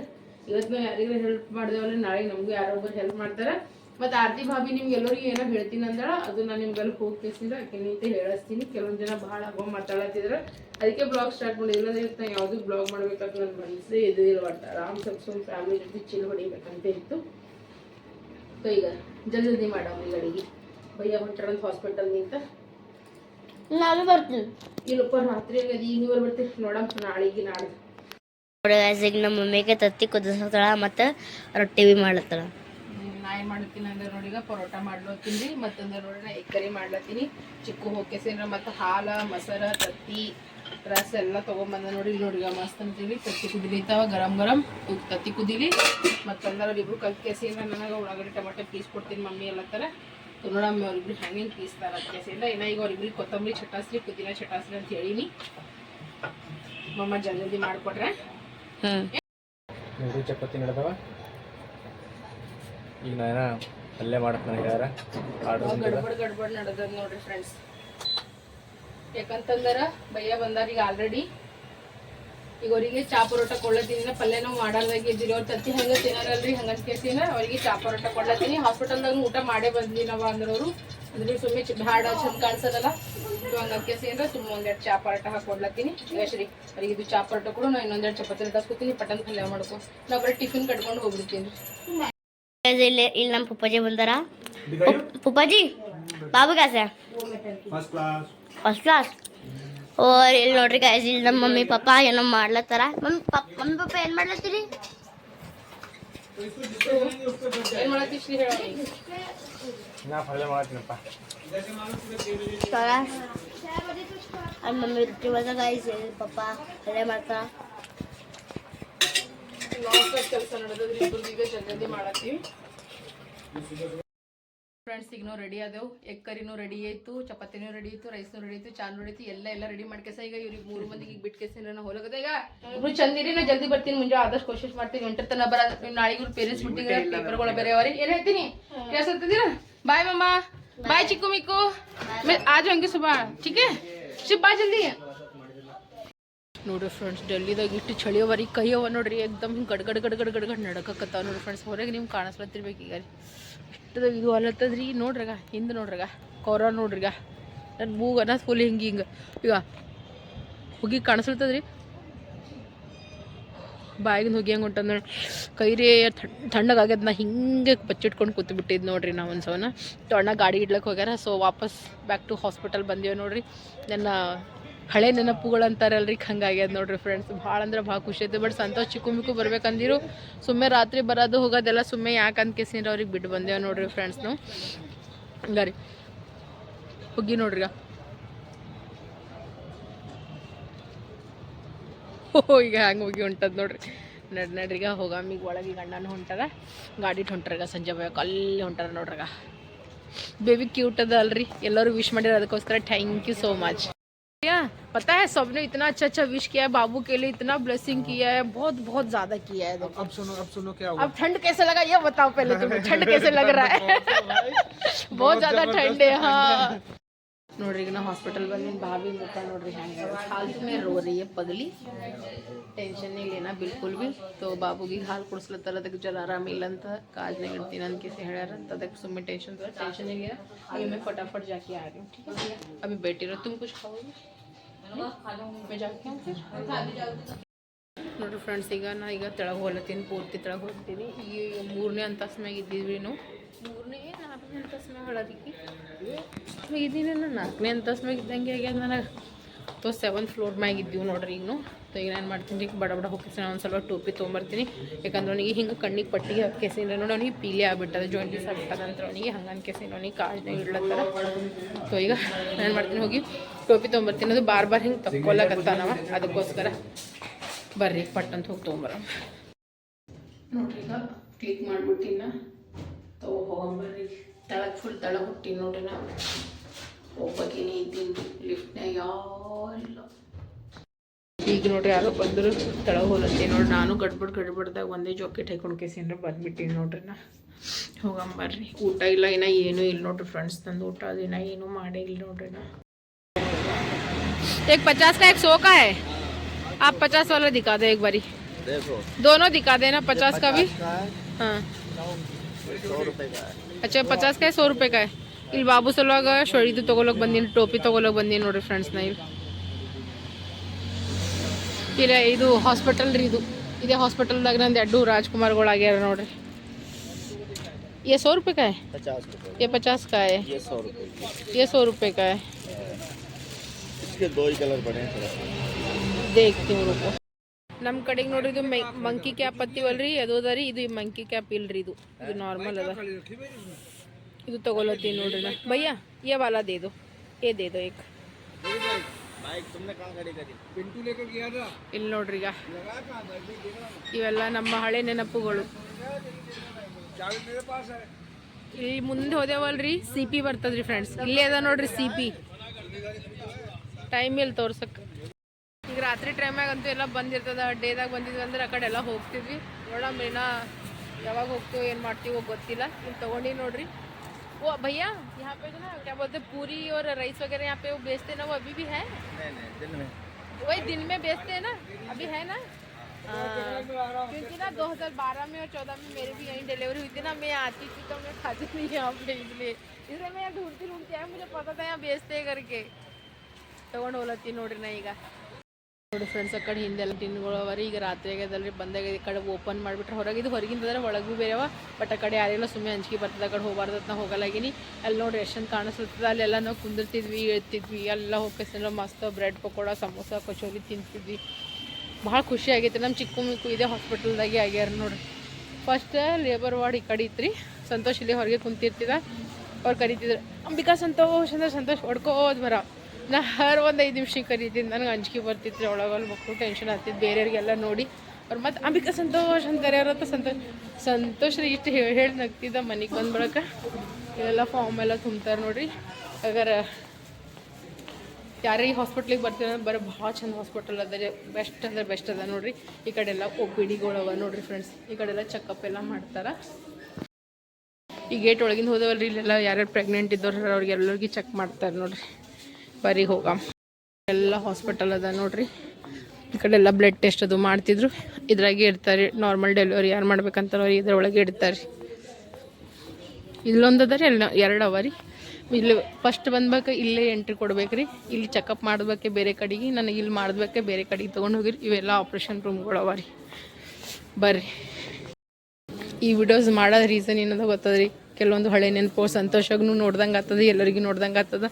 ಇವತ್ತು ನಾವು ಯಾರಿಗಾರ ಹೆಲ್ಪ್ ಮಾಡಿದೆವಲ್ಲ ನಾಳೆ ನಮಗೂ ಯಾರೊಬ್ಬರು ಹೆಲ್ಪ್ ಮಾಡ್ತಾರೆ. ಮತ್ತು ಆರತಿ ಭಾಬಿ ನಿಮ್ಗೆ ಎಲ್ಲರಿಗೂ ಏನೋ ಹೇಳ್ತೀನಿ ಅಂದಳ ಅದು ನಾನು ನಿಮ್ಗೆಲ್ಲ ಹೋಗಿ ಕೇಸಿದ್ರೆ ಆಕೆ ನಿಂತ ಹೇಳಿಸ್ತೀನಿ. ಕೆಲವೊಂದು ಜನ ಭಾಳ ಹಬ್ಬ ಮಾತಾಡತ್ತಿದ್ರೆ. ಅದಕ್ಕೆ ಬ್ಲಾಗ್ ಸ್ಟಾರ್ಟ್ ಮಾಡಿ ಇಲ್ಲಾಂದ್ರೆ ಇವತ್ತು ನಾನು ಯಾವುದೂ ಬ್ಲಾಗ್ ಮಾಡ್ಬೇಕಂತ ನನ್ನ ಮನಸ್ಸೇ ಇಲ್ಲ ಒಟ್ಟು. ಆರಾಮ್ ಸುಮ್ ಫ್ಯಾಮಿಲಿ ಜೊತೆ ಚಿಲ್ ಹೊಡಿಬೇಕಂತ ಇತ್ತು. ಸೊ ಈಗ ಜಲ್ದಿ ಮಾಡಮ್ಮ ಈಗ ಅಡಿಗೆ. ಭಯ್ಯ ಹೊಂಟಾರಂತ ಹಾಸ್ಪಿಟಲ್ ನಿಂತ. ನಾನು ಬರ್ತೀನಿ. ಇಲ್ಲಪ್ಪ ರಾತ್ರಿ ಅದು ಈಗ ನೀವು ಬರ್ತೀರಿ. ನೋಡಮ್ಮ ನಾಳೆಗೆ ನಾಳೆ. ನೋಡಿ ಈಗ ನಮ್ಮ ಮಮ್ಮಿಗೆ ತತ್ತಿ ಕುದಿಸ್ತಾಳ ಮತ್ತು ರೊಟ್ಟಿ ಬಿ ಮಾಡ್ಲತ್ತಳ. ನಾ ಏನು ಮಾಡ್ತೀನಿ ಅಂದ್ರೆ ನೋಡಿ ಈಗ ಪರೋಟ ಮಾಡ್ಲತ್ತೀನಿ ಮತ್ತಂದ್ರೆ ನೋಡಿ ನಾ ಎಗ್ ಕರಿ ಮಾಡ್ಲತ್ತೀನಿ, ಚಿಕ್ಕು ಹೋಕೆಸಿನ ಮತ್ತು ಹಾಲ, ಮೊಸರ, ತತ್ತಿ, ರಸ ಎಲ್ಲ ತಗೊಂಬಂದ ನೋಡಿ ನೋಡಿ ಮಸ್ತ್ ಅಂತೀವಿ. ತತ್ತಿ ಕುದಿಲಿತಾವ ಗರಂ ಗರಂ ಇವ್ ತತ್ತಿ ಕುದಿಲಿ. ಮತ್ತಂದ್ರೆ ಇಬ್ರು ಕಲ್ಕೆಸಿಂದ್ರ ನನಗೆ ಉಳ್ಳಾಗಡ್ಡಿ ಟೊಮೆಟೊ ಪೀಸ್ ಕೊಡ್ತೀನಿ ಮಮ್ಮಿ ಎಲ್ಲ ಸೊ ನೋಡಮ್ಮ ಅವ್ರಿಬ್ರು ಹೆಂಗೆ ಪೀಸ್ತಾರ ಕೇಸಿಂದ ಇನ್ನ ಈಗ ಅವ್ರಿಬ್ರಿಗೆ ಕೊತ್ತಂಬರಿ ಚಟಾಸ್ರಿ ಪುದೀನ ಚಟಾಸ್ರಿ ಅಂತ ಹೇಳೀನಿ. ಮಮ್ಮ ಜಲ್ದಿ ಮಾಡಿಕೊಟ್ರೆ. ಮೂರು ಚಪಾತಿ ನಡೆದವ? ಈಗ ನಾನು ಅಲ್ಲೇ ಮಾಡಕ್ ನನಗೆ ಯಾರ ಆರ್ಡರ್ ಗಡ್ಬಡ್ ಗಡ್ಬಡ್ ನಡೆದದ ನೋಡ್ರಿ ಫ್ರೆಂಡ್ಸ್ ಯಾಕಂತಂದ್ರ ಭಯ್ಯ ಬಂದಾರ ಈಗ ಆಲ್ರೆಡಿ ಈಗ ಅವರಿಗೆ ಚಾ ಪರೋಟ ಕೊಡ್ಲತ್ತೀನಿ ಪಲ್ಯ ನಾವು ಮಾಡಲ್ದಾಗ ಇದ್ದೀರಿ. ಅವ್ರ ತತ್ತಿ ಹಂಗ ತಿನ್ನಾರಲ್ರಿ ಹಂಗಂತ ಕೇಳ್ತೀನಿ. ಅವರಿಗೆ ಚಾ ಪರೋಟ ಕೊಡ್ಲತ್ತೀನಿ ಹಾಸ್ಪಿಟಲ್ದಾಗ ಊಟ ಮಾಡೇ ಬಂದ್ವಿ ನಾವು ಅಂದ್ರವ್ರು. ಅಂದ್ರೆ ಸುಮ್ಮನೆ ಚಿ ಬ್ಯಾಡ ಚಂದ ಕಾಣಿಸೋದಲ್ಲ. ಇದು ಹಂಗಂತ ಕೇಸಿ ಅಂದ್ರೆ ಸುಮ್ಮ ಒಂದೆರಡು ಚಾ ಪರೋಟ ಹಾಕಿ ಕೊಡ್ಲತ್ತೀನಿ ಯಶ್ರೀ ಅವ್ರಿಗೆ ಇದು ಚಾ ಪರೋಟ ಕೊಡು ನಾ ಇನ್ನೊಂದೆರಡು ಚಪಾತಿ ಲಟ್ಸ್ಕೊತೀನಿ ಪಟನ್ ಪಲ್ಯ ಮಾಡ್ಕೊ ನಾ ಬರೀ ಟಿಫಿನ್ ಕಟ್ಕೊಂಡು ಹೋಗ್ಬಿಡ್ತೀನಿ Guys, ಇಲ್ಲಿ ಇಲ್ಲಿ ನಮ್ಮ ಪುಪ್ಪಾಜಿ ಬಂದಾರ ಪುಪ್- ಪುಪ್ಪಾಜಿ ಬಾಬು ಕಾಸ ಫಸ್ಟ್ ಕ್ಲಾಸ್ ಫಸ್ಟ್ ಕ್ಲಾಸ್ ಓ ಇಲ್ಲಿ ನೋಡ್ರಿ ಗಾಯ್ಸ್ ಇಲ್ಲಿ ನಮ್ಮ ಮಮ್ಮಿ ಪಪ್ಪ ಏನೋ ಮಾಡ್ಲತ್ತಾರ ಮಮ್ಮಿ ಪಪ್ ಮಮ್ಮಿ ಪಪ್ಪ ಏನು ಮಾಡ್ಲತ್ತೀರಿ ಏನ್ ಮಾಡತ್ತಿ ಶ್ರೀ ಹೇಳ ನಾ ಪಲ್ಯ ಮಾಡ್ತೀನಪ್ಪ. ಅಲ್ಲಿ ಮಮ್ಮಿ ರೊಟ್ಟಿ ಬಂದ ಗಾಯ್ಸ್ ಇಲ್ಲಿ ಪಪ್ಪ ಅಲ್ಲೇ ಮಾಡ್ತಾರ? ಕೆಲಸ ನಡೆದ್ರಿ ಇಬ್ಬರು ಈಗ ಜಲ್ದಿ ಮಾಡತ್ತೀವಿ ಫ್ರೆಂಡ್ಸ್ ಈಗ ನಾವು ರೆಡಿ ಆದೆವು. ಎಗ್ ಕರಿನೂ ರೆಡಿ ಆಯ್ತು ಚಪಾತಿನೂ ರೆಡಿ ಆಯ್ತು ರೈಸ್ನೂ ರೆಡಿ ಆಯ್ತು ಚಾನು ರೆಡಿ ಆಯ್ತು ಎಲ್ಲ ಎಲ್ಲ ರೆಡಿ ಮಾಡ್ಕೆಸ. ಈಗ ಇವ್ರಿಗೆ ಮೂರು ಮಂದಿಗೆ ಈಗ ಬಿಟ್ಟು ಕೇಸ ನಾ ಹೊಲಗದ. ಈಗ ಇಬ್ರು ಚಂದಿರಿ ನಾ ಜಲ್ದಿ ಬರ್ತೀನಿ ಮುಂಜಾನೆ. ಆದಷ್ಟು ಕೋಶಿಶ್ ಮಾಡ್ತೀನಿ. ಎಂಟರ್ ತನ ಬರ. ನಾಳೆಗೆ ಇವ್ರು ಪೇರೆಂಟ್ಸ್ ಮೀಟಿಂಗ್ ಪೇಪರ್ಗಳು ಬೇರೆ ಅವ್ರಿಗೆ. ಏನ್ ಹೇಳ್ತೀನಿ? ಕೇಳಿಸ್ತಿದ್ದೀರಾ ಬಾಯ್ ಮಮ್ಮ ಬಾಯ್ ಚಿಕ್ಕು ಮಿಕ್ಕು मैं आ जाएंगे सुबह ठीक है ಶಿವ್ ಬಾ ಜಲ್ದಿ ನೋಡ್ರಿ ಫ್ರೆಂಡ್ಸ್ ಡೆಲ್ಲಿದಾಗ ಇಟ್ಟು ಚಳಿಯವರಿ ಕೈ ಅವ ನೋಡ್ರಿ ಎಕ್ದಮ್ ಹಿಂಗೆ ಗಡ್ ಗಡ್ ಗಡ್ ಗಡ್ ಗಡ್ ಗಡ್ ನಡಕತ್ತಾವ ನೋಡ್ರಿ ಫ್ರೆಂಡ್ಸ್ ಹೊರಗೆ ನಿಮ್ಗೆ ಕಾಣಿಸ್ಲತ್ತಿರ್ಬೇಕು ಈಗ ರೀ ಇಷ್ಟದ ಇದು ಅಲ್ಲತ್ತದ್ರಿ ನೋಡ್ರಿಗ ಹಿಂದೆ ನೋಡ್ರಿಗ ಕೊರ ನೋಡ್ರಿಗ ನನ್ನ ಮೂಗು ಅನ್ನೋದು ಫುಲ್ ಹಿಂಗೆ ಹಿಂಗೆ ಈಗ ಹುಗಿ ಕಾಣಿಸ್ಲತ್ತದ್ರಿ ಬಾಯಿಗಿಂದ ಹೋಗಿ ಹೆಂಗೆ ಹೊಂಟಂದ್ರೆ ಕೈರೇ ತಣ್ಣಗಾಗ್ಯದ ನಾ ಹಿಂಗೆ ಬಚ್ಚಿಟ್ಕೊಂಡು ಕೂತು ಬಿಟ್ಟಿದ್ದು ನೋಡ್ರಿ ನಾವು ಒಂದು ಸವನ. ತೊಣ್ಣ ಗಾಡಿ ಇಡ್ಲಕ್ಕೆ ಹೋಗ್ಯಾರ ಸೊ ವಾಪಸ್ ಬ್ಯಾಕ್ ಟು ಹಾಸ್ಪಿಟಲ್ ಬಂದೇವೆ ನೋಡ್ರಿ. ನನ್ನ ಹಳೆ ನೆನಪುಗಳು ಅಂತಾರಲ್ರಿ ಹಂಗಾಗ್ಯದ ನೋಡ್ರಿ ಫ್ರೆಂಡ್ಸ್ ಭಾಳ ಅಂದ್ರೆ ಭಾಳ ಖುಷಿ ಐತೆ ಬಟ್ ಸಂತೋಷ ಚಿಕ್ಕು ಮಿಕ್ಕು ಬರ್ಬೇಕಂದಿರು ಸುಮ್ಮನೆ ರಾತ್ರಿ ಬರೋದು ಹೋಗೋದೆಲ್ಲ ಸುಮ್ಮನೆ ಯಾಕೆ ಅಂತ ಕೇಸಿನ ಅವ್ರಿಗೆ ಬಿಟ್ಟು ಬಂದೇವೆ ನೋಡ್ರಿ ಫ್ರೆಂಡ್ಸ್ ನಾವು ಹಂಗಾರಿ. ಹೋಗಿ ನೋಡ್ರಿ ಈಗ ಓ ಈಗ ಹಂಗೆ ಹೋಗಿ ಹೊಂಟದ ನೋಡ್ರಿ ನಡ್ ನಡ್ರಿಗ ಹೋಗಾಮ ಈಗ ಒಳಗೆ ಈಗ ಅಣ್ಣನ ಹೊಂಟದ ಗಾಡಿ ಹೊಂಟ್ರಾಗ ಸಂಜೆ ಬಯಕ್ಕೆ ಅಲ್ಲಿ ಹೊಂಟಾರ ನೋಡ್ರಾಗ ಬೇಬಿ ಕ್ಯೂಟ್ ಅದ ಅಲ್ರಿ ಎಲ್ಲರೂ ವಿಶ್ ಮಾಡಿರ ಅದಕ್ಕೋಸ್ಕರ ಥ್ಯಾಂಕ್ ಯू सो मच भैया पता है सबने इतना अच्छा अच्छा विश किया है बाबू के लिए इतना ब्लेसिंग किया है बहुत बहुत ज्यादा किया है देखो अब सुनो अब सुनो क्या अब ठंड कैसे लगा ये बताओ पहले तुम्हें ठंड कैसे लग रहा है बहुत ज्यादा ठंड है हाँ ನೋಡ್ರಿ ಈಗ ನಾವು ಹಾಸ್ಪಿಟಲ್ ಬಂದಿನ ಭಾವಿ ಮುಖ ನೋಡ್ರಿ ಹೆಂಗೆ ಹಾಲು ಮೇಲೆ ರೋ ರೀ ಪಗಲಿ ಟೆನ್ಷನ್ ಇಲ್ಲೇನ ಬಿಲ್ಕುಲ್ ಬಿ ತೋ ಬಾಬುಗಿಗೆ ಹಾಲು ಕುಡಿಸ್ಲತ್ತಾರ ಅದಕ್ಕೆ ಜರ ಆರಾಮಿಲ್ಲಂತ ಕಾಜ್ನಾಗ ಇಡ್ತೀನಿ ಅಂತ ಕೇಸಿ ಹೇಳ್ಯಾರಂತ ಅದಕ್ಕೆ ಸುಮ್ಮನೆ ಟೆನ್ಷನ್ ಟೆನ್ಷನ್ ಇಲ್ಲ ಅಭಿ ಮೇ ಫಟಾಫಟ್ ಜಾಕಿ ಆಗಿ ಅಭಿ ಬೇಟಿರೋ ತುಂಬ ಖುಷ್ ಖಾವು ನೋಡ್ರಿ ಫ್ರೆಂಡ್ಸ್ ಈಗ ನಾ ಈಗ ತೆಳಗೆ ಹೋಗ್ಲತ್ತೀನಿ ಪೂರ್ತಿ ತೆಳಗೆ ಹೋಗ್ತೀನಿ ಈ ಮೂರನೇ ಅಂತಸ್ನಾಗ ಇದ್ದಿದ್ವಿ ನಾವು ಮೂರನೇ ನಾಲ್ಕನೇ ಅಂತಸ್ನಾಗ ಹೇಳೋದಕ್ಕೆ ಇದೀನಿ ನಾನು ನಾಲ್ಕನೇ ಅಂತಸ್ಮ್ಯಾಗ ಇದ್ದಂಗೆ ಆಗ್ಯದ ನನಗೆ ತೋ ಸೆವೆಂತ್ ಫ್ಲೋರ್ ಮ್ಯಾಗ ಇದ್ದೀವಿ ನೋಡ್ರಿ ಈಗೂ ನಾವು ಈಗ ನಾನು ಮಾಡ್ತೀನಿ ರೀ, ಬಡ ಬಡ ಹೋಗ್ತೀನಿ ಒಂದು ಸ್ವಲ್ಪ ಟೋಪಿ ತೊಗೊಂಬರ್ತೀನಿ. ಯಾಕಂದ್ರೆ ಅವನಿಗೆ ಹಿಂಗೆ ಕಣ್ಣಿಗೆ ಪಟ್ಟಿಗೆ ಹಾಕಿಸಿದ್ರೆ ನೋಡಿ ಅವನಿಗೆ ಪೀಲಿ ಆಗ್ಬಿಟ್ಟದ ಜಾಯಿಂಟೀಸ್ ಆಗ್ಬಿಟ್ಟದ ಅಂತ ಅವನಿಗೆ ಹಂಗೆ ಅನ್ಕೆಸಿನ ಅವನಿಗೆ ಕಾಜ್ನಾಗ ಇಡ್ಲತ್ತಾರ ಸೊ ಈಗ ನಾನು ಮಾಡ್ತೀನಿ ಹೋಗಿ ಟೋಪಿ ತೊಗೊಂಬರ್ತೀನಿ. ಅದು ಬಾರ್ ಬಾರ್ ಹಿಂಗೆ ನಾವು ಅದಕ್ಕೋಸ್ಕರ. ಬರ್ರಿ ಪಟ್ ಅಂತ ಹೋಗಿ ತೊಗೊಂಬರ ನೋಡ್ರಿ, ಈಗ ಕ್ಲಿಕ್ ಮಾಡ್ಬಿಟ್ಟಿನ ತೊಗೊಂಬರ್ರಿ ತೆಳಗೆ ಫುಲ್ ತೆಳಗೆ ಹುಟ್ಟಿನಿ ನೋಡ್ರಿ ನಾ ಹೋಗ್ಬೇಕೇನಿ ಇದ್ದೀನಿ ಲಿಫ್ಟ್ನಾಗ ಯಾರಿಲ್ಲ ಈಗ ನೋಡ್ರಿ ಯಾರೋ ಬಂದರು ತೆಳಗೆ ಹೋಲತ್ತೀನಿ ನೋಡ್ರಿ ನಾನು ಗಡ್ಬಡ್ ಗಡ್ಬಡ್ದಾಗ ಒಂದೇ ಜಾಕೆಟ್ ಹಾಕೊಂಡು ಕೇಸಿಂದ್ರೆ ಬಂದ್ಬಿಟ್ಟಿನಿ ನೋಡ್ರಿ ನಾ ಹೋಗಂಬರ್ರಿ ಊಟ ಇಲ್ಲ ಇನ್ನ ಏನೂ ಇಲ್ಲ ನೋಡ್ರಿ ಫ್ರೆಂಡ್ಸ್ ತಂದು ಊಟ ಅದಿನ ಏನೂ ಮಾಡೇ ಇಲ್ಲ ನೋಡ್ರಿ ನಾ एक पचास का एक सौ का है आप पचास वाला दिखा दो एक बारी देखो दोनों दिखा देना पचास का भी का है हाँ सौ रुपए का है अच्छा पचास का है सौ रुपये का है ಇಲ್ಲಿ ಬಾಬು ಸಲುವಾಗ ಶೊಳಿದು ತಗೊಳಕ್ ಬಂದೀನಿ ಟೋಪಿ ತಗೊಳಕ್ ಬಂದೀನಿ ನೋಡ್ರಿ ಫ್ರೆಂಡ್ಸ್ ನಾ ಇಲ್ಲಿ ಇಲ್ಲ ಇದು ಹಾಸ್ಪಿಟಲ್ ರೀ ಇದು ಇದೇ ಹಾಸ್ಪಿಟಲ್ದಾಗ ನಂದು ಎರಡು ರಾಜ್ಕುಮಾರ್ಗಳು ಆಗ್ಯಾರ ನೋಡ್ರಿ ये सौ रुपये का है पचास रुपए ये पचास का है ये सौ रुपए की। ये सौ रुपये का है इसके दो ही कलर बने हैं थोड़ा देखती हूँ रुको ನಮ್ಮ ಕಡೆಗೆ ನೋಡ್ರಿ ಇದು ಮಂಕಿ ಕ್ಯಾಪ್ ಅತ್ತಿವಲ್ರಿ ಅದು ಅದ ಇದು ಮಂಕಿ ಕ್ಯಾಪ್ ಇಲ್ರಿ ಇದು. ಇದು ನಾರ್ಮಲ್ ಅದ. ಇದು ತಗೊಳತ್ತೀನಿ ನೋಡ್ರಿ ನಾ. ಭಯ್ಯ ಯಾವ ವಾಲ ಇದು. ಏ ದೇದು ಏಕ್. ಇಲ್ಲಿ ನೋಡ್ರಿ ಈಗ. ಇವೆಲ್ಲ ನಮ್ಮ ಹಳೆ ನೆನಪುಗಳು. ಇಲ್ಲಿ ಮುಂದೆ ಹೋದೇವಲ್ರಿ ಸಿ ಪಿ ಬರ್ತದ್ರಿ ಫ್ರೆಂಡ್ಸ್ ಇಲ್ಲೇ ಅದ ನೋಡ್ರಿ ಸಿ ಪಿ ಟೈಮ್ ಇಲ್ಲಿ ತೋರ್ಸಕ್ಕೆ ಈಗ ರಾತ್ರಿ ಟೈಮ್ಯಾಗ ಅಂತೂ ಎಲ್ಲ ಬಂದಿರ್ತದ ಡೇದಾಗ ಬಂದಿದ್ವಿ ಅಂದ್ರೆ ಆ ಕಡೆ ಎಲ್ಲ ಹೋಗ್ತಿದ್ವಿ ನೋಡಮ್ಮ ಏನ ಯಾವಾಗ ಹೋಗ್ತೀವೋ ಏನು ಮಾಡ್ತೀವೋ ಗೊತ್ತಿಲ್ಲ ಇಲ್ಲಿ ತಗೊಂಡಿ ನೋಡ್ರಿ वो भैया यहाँ पे जो ना क्या बोलते हैं, पूरी और राइस वगैरह यहाँ पे वो बेचते हैं ना वो अभी भी है नहीं नहीं दिन में वही दिन में बेचते हैं ना अभी है ना हाँ, क्योंकि ना 2012 में और 14 में मेरी भी यहीं डिलीवरी हुई थी ना मैं आती थी तो मैं खाती नहीं यहाँ पे इसलिए इसलिए मैं यहाँ ढूंढती ढूंढती आई मुझे पता था यहाँ बेचते हैं करके ತಗೊಂಡು ಹೋಲತ್ತಿ ನೋಡ್ರಿ ನಾ ಈಗ ನೋಡಿ ಫ್ರೆಂಡ್ಸ್ ಆ ಕಡೆ ಹಿಂದೆಲ್ಲ ಟಿನ್ಗಳು ಅವರಿ. ಈಗ ರಾತ್ರಿ ಆಗ್ಯದಲ್ರಿ, ಬಂದಾಗ ಈ ಕಡೆ ಓಪನ್ ಮಾಡಿಬಿಟ್ರೆ ಹೊರಗೆ. ಇದು ಹೊರಗಿಂದದ್ರೆ ಒಳಗೂ ಬೇರೆವ ಬಟ್ ಆ ಕಡೆ ಯಾರೆಲ್ಲ ಸುಮ್ಮನೆ ಅಂಜಿಕೆ ಬರ್ತದೆ. ಕಡೆ ಹೋಗಬಾರ್ದು ನಾ ಹೋಗಲಾಗಿನಿ. ಅಲ್ಲಿ ನೋಡಿ ಎಷ್ಟು ಕಾಣಿಸ್ತದ ಅಲ್ಲೆಲ್ಲ ನಾವು ಕುಂದಿರ್ತಿದ್ವಿ ಇಳ್ತಿದ್ವಿ ಎಲ್ಲ ಹೋಗ್ಕೇಸಲ್ಲ ಮಸ್ತ್ ಬ್ರೆಡ್ ಪಕೋಡ, ಸಮೋಸ, ಕಚೋರಿ ತಿಂತಿದ್ವಿ. ಭಾಳ ಖುಷಿ ಆಗೈತೆ. ನಮ್ಮ ಚಿಕ್ಕ ಮಿಕ್ಕು ಇದೇ ಹಾಸ್ಪಿಟಲ್ದಾಗೆ ಆಗ್ಯಾರ ನೋಡ್ರಿ. ಫಸ್ಟ್ ಲೇಬರ್ ವಾರ್ಡ್ ಈ ಕಡೆ ಇತ್ತು ರೀ ಸಂತೋಷ್ ಇಲ್ಲಿ ಹೊರಗೆ ಕುಂತಿರ್ತಿದ. ಅವ್ರು ಕರಿತಿದ್ರು, ಅಂಬಿಕಾ ಸಂತೋಷ್ ಅಂದ್ರೆ ಸಂತೋಷ್ ಹೊಡ್ಕೋದ್ ಬರ. ನಾ ಹರ್ ಒಂದು ಐದು ನಿಮಿಷ ಕರೀತೀನಿ. ನನಗೆ ಅಂಜಿಕೆ ಬರ್ತಿತ್ತು ಒಳಗಲ್ಲಿ ಮಕ್ಕಳು ಟೆನ್ಷನ್ ಆಗ್ತಿತ್ತು. ಬೇರೆಯವ್ರಿಗೆಲ್ಲ ನೋಡಿ. ಅವ್ರು ಮತ್ತೆ ಅಂಬಿಕಾ ಸಂತೋಷ ಅಂತಾರೆ ಕರೆಯೋರತ್ತ ಸಂತೋಷ ಸಂತೋಷ ಇಷ್ಟು ಹೇಳಿ ನಗ್ತಿದ್ದ ಮನೆಗೆ ಬಂದು ಬರಕ ಇವೆಲ್ಲ ಫಾರ್ಮ್ ಎಲ್ಲ ತುಂಬ್ತಾರೆ ನೋಡ್ರಿ. ಹಾಗಾರೆ ಯಾರಿಗೆ ಹಾಸ್ಪಿಟ್ಲಿಗೆ ಬರ್ತೀರ ಬರೀ ಭಾಳ ಚಂದ ಹಾಸ್ಪಿಟಲ್ ಅದ ಬೆಸ್ಟ್ ಅಂದ್ರೆ ಬೆಸ್ಟ್ ಅದ ನೋಡ್ರಿ. ಈ ಕಡೆ ಎಲ್ಲ ಒ ಪಿ ಫ್ರೆಂಡ್ಸ್ ಈ ಕಡೆ ಎಲ್ಲ ಚೆಕಪ್ ಎಲ್ಲ ಮಾಡ್ತಾರೆ. ಈ ಗೇಟ್ ಒಳಗಿಂದ ಹೋದವಲ್ರಿ, ಇಲ್ಲೆಲ್ಲ ಯಾರ್ಯಾರು ಪ್ರೆಗ್ನೆಂಟ್ ಇದ್ದವ್ರ ಅವ್ರಿಗೆ ಎಲ್ಲರಿಗೂ ಚೆಕ್ ಮಾಡ್ತಾರೆ ನೋಡ್ರಿ. ಬರೀ ಹೋಗಮ್ ಎಲ್ಲ ಹಾಸ್ಪಿಟಲ್ ಅದ ನೋಡ್ರಿ. ಈ ಕಡೆ ಎಲ್ಲ ಬ್ಲಡ್ ಟೆಸ್ಟ್ ಅದು ಮಾಡ್ತಿದ್ರು. ಇದ್ರಾಗೆ ಇರ್ತಾರೆ ನಾರ್ಮಲ್ ಡೆಲಿವರಿ ಯಾರು ಮಾಡ್ಬೇಕಂತಾರೋ ಇದ್ರೊಳಗೆ ಇಡ್ತಾರೆ. ಇಲ್ಲೊಂದು ಅದ ರೀ ಅಲ್ಲಿ ಎರಡು ಅವ ರೀ. ಇಲ್ಲಿ ಫಸ್ಟ್ ಬಂದ್ಬೇಕು ಇಲ್ಲೇ ಎಂಟ್ರಿ ಕೊಡ್ಬೇಕು ರೀ ಇಲ್ಲಿ ಚೆಕಪ್ ಮಾಡ್ಬೇಕೆ ಬೇರೆ ಕಡೆಗೆ ನನಗೆ ಇಲ್ಲಿ ಮಾಡ್ಬೇಕೆ ಬೇರೆ ಕಡೆಗೆ ತೊಗೊಂಡು ಹೋಗಿರಿ. ಇವೆಲ್ಲ ಆಪ್ರೇಷನ್ ರೂಮ್ಗಳು ಅವ ರೀ. ಬರ್ರಿ. ಈ ವಿಡಿಯೋಸ್ ಮಾಡೋದು ರೀಸನ್ ಏನದ ಗೊತ್ತದ ರೀ ಕೆಲವೊಂದು ಹಳೆ ನೆನಪು ಸಂತೋಷಗೂ ನೋಡ್ದಂಗೆ ಆಗ್ತದೆ, ಎಲ್ಲರಿಗೂ ನೋಡ್ದಂಗೆ ಆಗ್ತದೆ.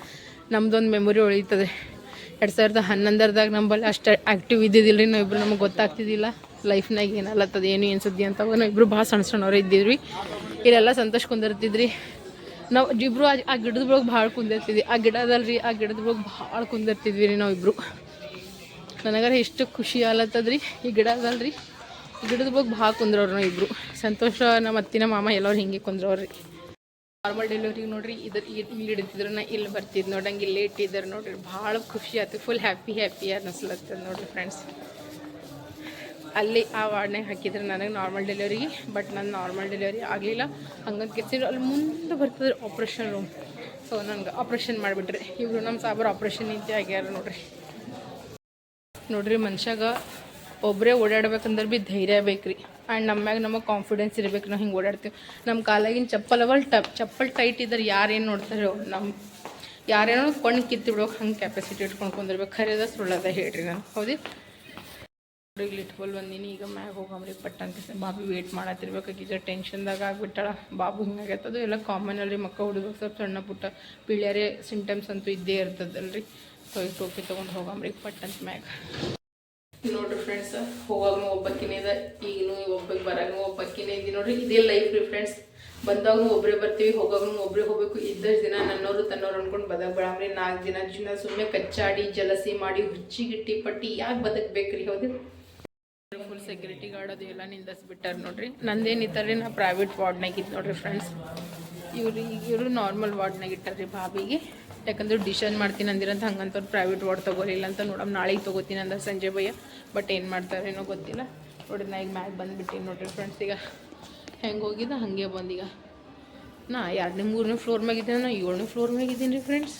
ನಮ್ದೊಂದು ಮೆಮೊರಿ ಉಳಿತದೆ ಎರಡು ಸಾವಿರದ ಹನ್ನೊಂದರದಾಗ ನಂಬಲ್ಲಿ ಅಷ್ಟು ಆ್ಯಕ್ಟಿವ್ ಇದ್ದಿದ್ದಿಲ್ಲ ರೀ ನಾವಿಬ್ರು ನಮಗೆ ಗೊತ್ತಾಗ್ತಿದ್ದಿಲ್ಲ. ಲೈಫ್ನಾಗ ಏನಲ್ಲತ್ತದ, ಏನು ಏನು ಸುದ್ದಿ ಅಂತ. ನಾವು ಇಬ್ಬರು ಭಾಳ ಸಣ್ಣ ಸಣ್ಣವ್ರು ಇದ್ದಿದ್ವಿ. ಇಲ್ಲೆಲ್ಲ ಸಂತೋಷ ಕುಂದಿರ್ತಿದ್ರಿ. ನಾವು ಇಬ್ಬರು ಆ- ಗಿಡದ ಒಳಗೆ ಭಾಳ ಕುಂದಿರ್ತಿದ್ವಿ. ಆ ಗಿಡ ಅದಲ್ರಿ ಆ ಗಿಡದ ಬಳಗ ಭಾಳ ಕುಂದಿರ್ತಿದ್ವಿ ರೀ ನಾವು ಇಬ್ರು ನನಗಾರ ಎಷ್ಟು ಖುಷಿ ಆಲತ್ತದ್ರಿ ಈ ಗಿಡ ಅದಲ್ರಿ. ಗಿಡದ ಬಗ್ಗೆ ಭಾಳ ಕುಂದ್ರವ್ರು ನಾವು ಇಬ್ಬರು ಸಂತೋಷ ನಮ್ಮ ಅತ್ತಿನ ಮಾಮ ಎಲ್ಲರೂ ಹಿಂಗೆ ಕುಂದ್ರವ್ರಿ. ನಾರ್ಮಲ್ ಡೆಲಿವರಿ ನೋಡ್ರಿ ಇದ್ರ ಇಲ್ಲಿ ಹಿಡಿತಿದ್ರು ನಾ ಇಲ್ಲಿ ಬರ್ತಿದ್ದು ನೋಡಂಗೆ ಇಲ್ಲಿ ಇಟ್ಟಿದ್ದಾರೆ ನೋಡ್ರಿ, ಭಾಳ ಖುಷಿ ಆಯ್ತು ಫುಲ್ ಹ್ಯಾಪಿ ಹ್ಯಾಪಿ ಅನ್ನಿಸ್ಲತ್ತದ ನೋಡ್ರಿ ಫ್ರೆಂಡ್ಸ್ ಅಲ್ಲಿ ಆ ವಾರ್ಡ್ನಾಗ ಹಾಕಿದ್ರೆ ನನಗೆ ನಾರ್ಮಲ್ ಡೆಲಿವರಿ ಬಟ್ ನನ್ನ ನಾರ್ಮಲ್ ಡೆಲಿವರಿ ಆಗಲಿಲ್ಲ. ಹಂಗಂತ ಕೆತ್ತಿದ್ರು ಅಲ್ಲಿ ಮುಂದೆ ಬರ್ತದ್ರೆ ಆಪ್ರೇಷನ್ ರೂಮ್ ಸೊ ನನಗೆ ಆಪ್ರೇಷನ್ ಮಾಡಿಬಿಟ್ರಿ. ಇವರು ನಮ್ಮ ಸಾಬ್ರು ಆಪ್ರೇಷನ್ ನಿಂತೆ ಆಗ್ಯಾರ ನೋಡ್ರಿ. ನೋಡ್ರಿ ಮನುಷ್ಯಾಗ ಒಬ್ಬರೇ ಓಡಾಡ್ಬೇಕಂದ್ರೆ ಭೀ ಧೈರ್ಯ ಬೇಕ್ರಿ. ಆ್ಯಂಡ್ ನಮ್ಮ ಮ್ಯಾಗ ನಮಗೆ ಕಾನ್ಫಿಡೆನ್ಸ್ ಇರಬೇಕು, ನಾವು ಹಿಂಗೆ ಓಡಾಡ್ತೀವಿ. ನಮ್ಮ ಕಾಲಾಗಿನ ಚಪ್ಪಲ್ ಅವಲ್ ಟಪ್, ಚಪ್ಪಲ್ ಟೈಟ್ ಇದ್ದಾರೆ ಯಾರೇನು ನೋಡ್ತಾರೆ ನಮ್ಮ ಯಾರೇನೋ ಕೊಂಡು ಕಿತ್ತು ಬಿಡೋಕೆ ಹಂಗೆ ಕೆಪಾಸಿಟಿ ಇಟ್ಕೊಂಡು ಕುಂದಿರ್ಬೇಕು. ಖರೀದ ಸುಳ್ಳದ ಹೇಳ್ರಿ ನಾನು. ಹೌದಿ? ಇಲ್ಲಿ ಇಟ್ಕೊಲ್ ಬಂದೀನಿ, ಈಗ ಮ್ಯಾಗ ಹೋಗಮ್ರಿ, ಪಟ್ ಅಂತ ಬಾಬಿ ವೇಟ್ ಮಾಡತ್ತಿರ್ಬೇಕು ಈಗ ಟೆನ್ಷನ್ದಾಗ ಆಗಿಬಿಟ್ಟಾಳ. ಬಾಬು ಹಿಂಗಾಗೈತೆ ಅದು ಎಲ್ಲ ಕಾಮನ್ ಅಲ್ರಿ, ಮಕ್ಕ ಹುಡುಗರು ಸ್ವಲ್ಪ ಸಣ್ಣ ಪುಟ್ಟ ಪಿಳ್ಯಾರೇ ಸಿಂಟಮ್ಸ್ ಅಂತೂ ಇದ್ದೇ ಇರ್ತದಲ್ರಿ. ಸೊ ಈ ಟೋಪಿ ತೊಗೊಂಡು ಹೋಗಮ್ರಿ, ಪಟ್ ಅಂತ ಮ್ಯಾಗ. ನೋಡ್ರಿ ಫ್ರೆಂಡ್ಸ್ ಹೋಗಾಗ ಒಬ್ಬಕ್ಕಿನೇ ಇದೆ, ಈಗನು ಒಬ್ಬಕ್ಕೆ ಬರಾಗ ಒಬ್ಬಕ್ಕಿನೇ ಇದೆ ನೋಡ್ರಿ, ಇದೇ ಲೈಫ್ ರೀ ಫ್ರೆಂಡ್ಸ್ ಬಂದಾಗೂ ಒಬ್ಬರೇ ಬರ್ತೀವಿ, ಹೋಗಾಗೂ ಒಬ್ಬರೇ ಹೋಗ್ಬೇಕು, ಇದ್ದಷ್ಟು ದಿನ ನನ್ನೋರು ತನ್ನೋರು ಅನ್ಕೊಂಡು ಬದಕ್ ಬೇಡಮ್ರಿ ನಾಲ್ಕು ದಿನ ಜೀವನ ಸುಮ್ಮನೆ ಕಚ್ಚಾಡಿ, ಜಲಸಿ ಮಾಡಿ ಹುಚ್ಚಿಗಿಟ್ಟಿ ಪಟ್ಟಿ, ಯಾಕೆ ಬದಕ್ಬೇಕ್ರಿ, ಹೌದು? ಫುಲ್ ಸೆಕ್ಯೂರಿಟಿ ಗಾರ್ಡ್ ಅದು ಎಲ್ಲ ನಿಂದಿಸ್ಬಿಟ್ಟಾರ ನೋಡ್ರಿ. ನಂದೇನಿತ್ತಲ್ರಿ ನಾ ಪ್ರೈವೇಟ್ ವಾರ್ಡ್ನಾಗ ಇತ್ತು ನೋಡ್ರಿ ಫ್ರೆಂಡ್ಸ್ ಇವ್ರು ಇವರು ನಾರ್ಮಲ್ ವಾರ್ಡ್ನಾಗ ಬಾಬಿಗೆ ಯಾಕಂದ್ರೆ ಡಿಸೈನ್ ಮಾಡ್ತೀನಿ ಅಂದಿರಂತ ಹಂಗಂತವ್ರು ಪ್ರೈವೇಟ್ ವಾರ್ಡ್ ತಗೋಲಿಲ್ಲ ಅಂತ ನೋಡಮ್, ನಾಳೆಗೆ ತೊಗೋತೀನಿ ಅಂದ್ರೆ ಸಂಜೆ ಭಯ್ಯ ಬಟ್ ಏನು ಮಾಡ್ತಾರೇನೋ ಗೊತ್ತಿಲ್ಲ. ನೋಡಿ, ನಾ ಈಗ ಮ್ಯಾಗ ಬಂದುಬಿಟ್ಟಿನಿ ನೋಡಿರಿ ಫ್ರೆಂಡ್ಸ್ ಈಗ ಹೆಂಗೆ ಹೋಗಿದ್ದ? ಹಾಗೆ ಬಂದೀಗ ನಾ ಎರಡನೇ, ಮೂರನೇ ಫ್ಲೋರ್ ಮ್ಯಾಗಿದ್ದೆ ನಾ ಏಳನೇ ಫ್ಲೋರ್ ಮ್ಯಾಗಿದ್ದೀನಿ ರೀ ಫ್ರೆಂಡ್ಸ್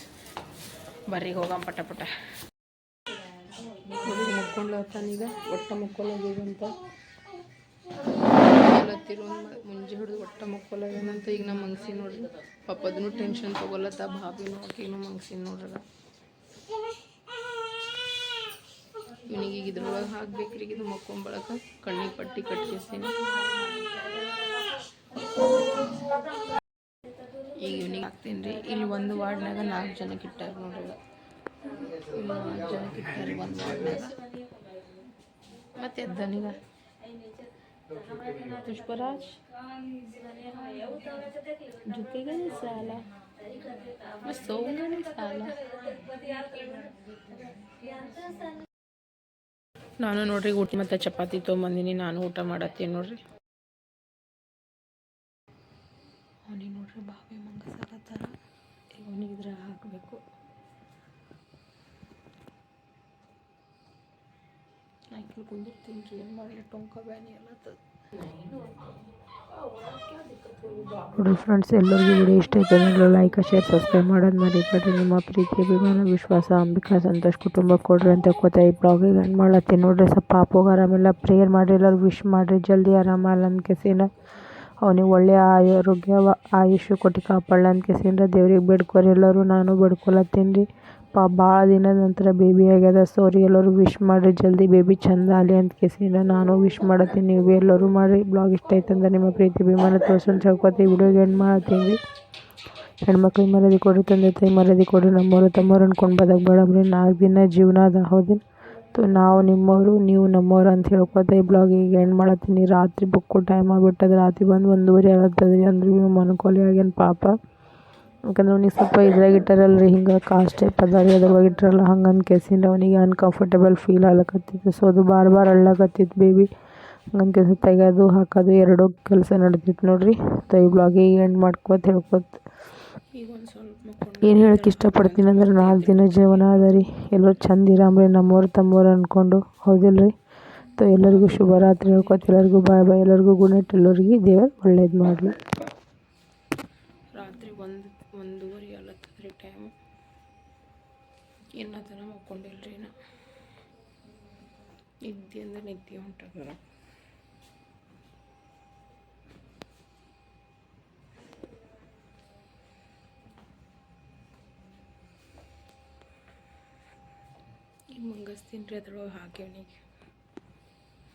ಬರ್ರಿ ಹೋಗಂ ಪಟ ಪಟ. ಈಗ ಒಟ್ಟು ಮುಕ್ಕೊಲಾಗ್ಯದಂತ ಮುಕ್ಕೊಲತ್ತಿರು ಮುಂಜೆ ಹಿಡಿದು ಒಟ್ಟ ಏನಂತ ಈಗ ನಮ್ಮ ಮಂಗ್ಸಿ ನೋಡ್ರಿ. ಪಾಪದನು ಅದನ್ನು ಟೆನ್ಷನ್ ತೊಗೊಲತ್ತ ಭಾಬಿನೂ ಆಕಿನೂ ಮನ್ಸಿನ ನೋಡ್ರಲ್ಲ. ಇವನಿಗೆ ಈಗ ಇದ್ರೊಳಗೆ ಹಾಕ್ಬೇಕ್ರಿ ಇದು ಮಕ್ಕೊಂಬಳಕ. ಕಣ್ಣಿಗೆ ಪಟ್ಟಿ ಕಟ್ಕಿಸ್ತೀನಿ. ಈಗ ಇವನಿಗೆ ಹಾಕ್ತೀನಿ ರೀ. ಇಲ್ಲಿ ಒಂದು ವಾರ್ಡ್ನಾಗ ನಾಲ್ಕು ಜನಕ್ಕೆ ಇಟ್ಟಾರ ನೋಡ್ರಿ ನಾಲ್ಕು ಜನಕ್ಕೆ ಒಂದು ಮತ್ತೆ ಎದ್ದನೀಗ? ಪುಷ್ಪರಾಜ್ ಜೊತೆಗೆ ಸಾಲ ಸೋಮನ ಸಾಲ ನಾನು ನೋಡ್ರಿ ಊಟ ಮತ್ತು ಚಪಾತಿ ತೊಗೊಂಬಂದಿನಿ, ನಾನು ಊಟ ಮಾಡತ್ತೀನಿ ನೋಡ್ರಿ. ನಾಯ್ಕಲ್ ಕುಂದಿರ್ತೀನಿ ರೀ ಏನು ಮಾಡಲಿ ಟೊಂಕ ಬ್ಯಾನಿ ಎಲ್ಲ ನೋಡಿ ಫ್ರೆಂಡ್ಸ್ ಎಲ್ಲರಿಗೂ ವಿಡಿಯೋ ಇಷ್ಟ ಅಂದರೆ ಲೈಕ್ ಶೇರ್ ಸಬ್ಸ್ಕ್ರೈಬ್ ಮಾಡೋದು ಮರಿಬೇಡ್ರಿ. ನಿಮ್ಮ ಪ್ರೀತಿ, ಅಭಿಮಾನ, ವಿಶ್ವಾಸ, ಅಂಬಿಕಾ, ಸಂತೋಷ್ ಕುಟುಂಬ ಕೊಡ್ರಿ ಅಂತ ಕೋತಾ ಈ ಬ್ಲಾಗಿಗೆ ಏನು ಮಾಡತ್ತೀನಿ. ನೋಡ್ರಿ, ಸ್ವಲ್ಪ ಪಾಪೋಗ ಆರಾಮಿಲ್ಲ ಪ್ರೇಯರ್ ಮಾಡಿರಿ ಎಲ್ಲರೂ ವಿಶ್ ಮಾಡಿರಿ. ಜಲ್ದಿ ಆರಾಮಲ್ಲ ಅಂತ ಕೆಸಿನ ಅವನಿಗೆ ಒಳ್ಳೆಯ ಆರೋಗ್ಯ ಆಯುಷ್ಯ ಕೊಟ್ಟು ಕಾಪಾಡಲ ಅಂತ ಕೆಸಿನ ದೇವ್ರಿಗೆ ಬೇಡ್ಕೋರಿ ಎಲ್ಲರೂ, ನಾನು ಬೇಡ್ಕೊಳತ್ತೀನಿ ರೀ. ಪಾ ಭಾಳ ದಿನದ ನಂತರ ಬೇಬಿ ಆಗ್ಯದ. ಸೋರಿ, ಎಲ್ಲರೂ ವಿಶ್ ಮಾಡಿರಿ. ಜಲ್ದಿ ಬೇಬಿ ಚಂದ ಅಂತ ಕೆಸಿಂದ ನಾನು ವಿಶ್ ಮಾಡತ್ತೀನಿ. ನೀವು ಎಲ್ಲರೂ ಮಾಡಿ ಬ್ಲಾಗ್ ಇಷ್ಟ ಆಯ್ತಂದ್ರೆ ನಿಮ್ಮ ಪ್ರೀತಿ, ಅಭಿಮಾನ ತೋರ್ಸೊಂಡು ಹೇಳ್ಕೊತೀವಿ ವಿಡಿಯೋಗೆ ಎಂಡ್ ಮಾಡತ್ತೀನಿ ರೀ ಹೆಣ್ಮಕ್ಳಿಗೆ ಮರ್ಯಾದೆ ಕೊಡ್ರಿ, ತಂದೆ ತಾಯಿ ಮರ್ಯಾದೆ ಕೊಡ್ರಿ. ನಮ್ಮವರು ತಮ್ಮವ್ರು ಅನ್ಕೊಂಡು ಬದಕ್ ಬೇಡಬ್ರಿ ನಾಲ್ಕು ದಿನ ಜೀವನ ಅದ. ಸೊ ನಾವು ನಿಮ್ಮವರು, ನೀವು ನಮ್ಮೋರು ಅಂತ ಹೇಳ್ಕೊತ ಈ ಬ್ಲಾಗಿಗೆ ಎಂಡ್ ಮಾಡತ್ತೀನಿ. ರಾತ್ರಿ ಬುಕ್ಕು ಟೈಮ್ ಆಗ್ಬಿಟ್ಟದ. ರಾತ್ರಿ ಬಂದು ಒಂದೂವರೆ ಆಗತ್ತದ ರೀ ಅಂದ್ರೆ ನೀವು ಮನ್ಕೊಲಿ ಆಗ್ಯಾನ ಪಾಪ. ಯಾಕಂದ್ರೆ ಅವ್ನಿಗೆ ಸ್ವಲ್ಪ ಇದ್ರಾಗ ಇಟ್ಟಾರಲ್ಲ ರೀ ಹಿಂಗೆ ಕಾಸ್ಟ್ ಟೈಪ್ ಅದ ಅದ್ರೊಳಗೆ ಇಟ್ಟಾರಲ್ಲ ಹಂಗೆ ಕೆಸಿಂದ ಅವನಿಗೆ ಅನ್ಕಂಫರ್ಟೇಬಲ್ ಫೀಲ್ ಆಗ್ಲಕತ್ತಿತ್ತು. ಸೊ ಅದು ಬಾರ್ ಬಾರ್ ಅಳ್ಳಕತ್ತಿತ್ತು ಬೇಬಿ ಹಂಗಂತ ಕೆಲಸ ತೆಗೆಯೋದು ಹಾಕೋದು, ಎರಡೂ ಕೆಲಸ ನಡೆದಿತ್ತು ನೋಡ್ರಿ. ಸೊ ಈ ಬ್ಲಾಗಿಗೆ ಎಂಡ್ ಮಾಡ್ಕೋತ ಹೇಳ್ಕೊತ. ಏನು ಹೇಳಕ್ಕೆ ಇಷ್ಟಪಡ್ತೀನಿ ಅಂದ್ರೆ ನಾಲ್ಕು ದಿನ ಜೀವನ ಅದ ರೀ. ಎಲ್ಲರೂ ಚಂದ ಇರಾಮ್ರಿ ನಮ್ಮವ್ರು ತಮ್ಮವ್ರು ಅಂದ್ಕೊಂಡು ಹೌದಿಲ್ಲ ರೀ ಸೊ ಎಲ್ಲರಿಗೂ ಶುಭರಾತ್ರಿ ಹೇಳ್ಕೊತ, ಎಲ್ಲರಿಗೂ ಬಾಯ್ ಬಾಯ್, ಎಲ್ಲರಿಗೂ ಗುಡ್ ನೈಟ್, ಎಲ್ಲರಿಗೆ ದೇವರು ಒಳ್ಳೇದು ಮಾಡಲಿ. ಇನ್ನು ತನ ಮಕ್ಕೊಂಡಿಲ್ರಿ ನಾ ನಿದ್ದೆ ಅಂದ್ರೆ ನಿದ್ದೆ ಈಗ ಮಂಗಸ್ತೀನಿ ರೀ ಅದ್ರೊಳಗೆ ಹಾಕಿ ಅವನಿಗೆ.